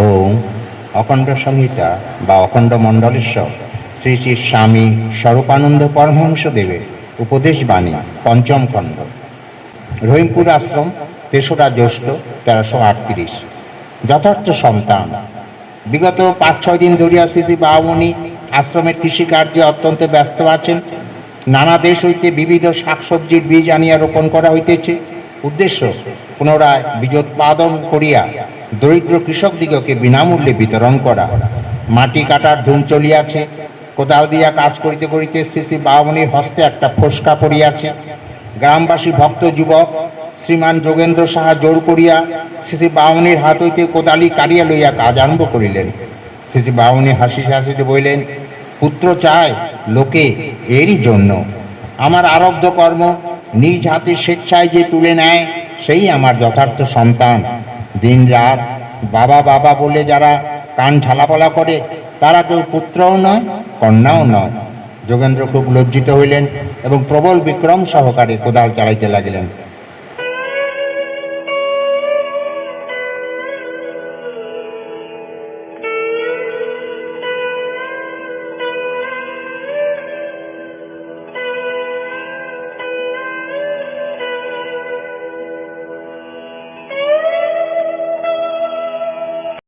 ওম অখণ্ড সংহিতা বা অখণ্ড মণ্ডলেশ্বর শ্রী শ্রী স্বামী স্বরূপানন্দ পরমহংস দেবের উপদেশ বাণী, পঞ্চম খণ্ড। রহিমপুর আশ্রম, তেসরা জ্যৈষ্ঠ, তেরোশো আটত্রিশ। যথার্থ সন্তান। বিগত পাঁচ, ছয় দিন ধরিয়া শ্রী বামনি আশ্রমের কৃষিকার্যে অত্যন্ত ব্যস্ত আছেন। নানা দেশ হইতে বিবিধ শাকসবজির বীজ আনিয়া রোপণ করা হইতেছে। উদ্দেশ্য, পুনরায় বীজোৎপাদন করিয়া দরিদ্র কৃষকদিগকে বিনামূল্যে বিতরণ করা। মাটি কাটার ধুম চলিয়াছে। কোদাল দিয়া কাজ করিতে করিতে শ্রী বামনির হস্তে একটা ফোসকা পড়িয়াছে। গ্রামবাসী ভক্ত যুবক, শ্রীমান যোগেন্দ্র সাহা জোর করিয়া শ্রী শ্রী বামনির হাত হইতে কোদালি কাড়িয়া লইয়া কাজ আরম্ভ করিলেন। শ্রী বামনি হাসিতে হাসিতে বলিলেন, পুত্র চায় লোকে এরই জন্য। আমার আরব্ধ কর্ম নিজ হাতে স্বেচ্ছায় যে তুলে নেয়, সেই আমার যথার্থ সন্তান। দিন রাত বাবা বাবা বলে যারা কান ঝালাপালা করে, তারা কেউ পুত্রও নয়, কন্যাও নয়। যোগেন্দ্র খুব লজ্জিত হইলেন এবং প্রবল বিক্রম সহকারে কোদাল চালাইতে লাগিলেন।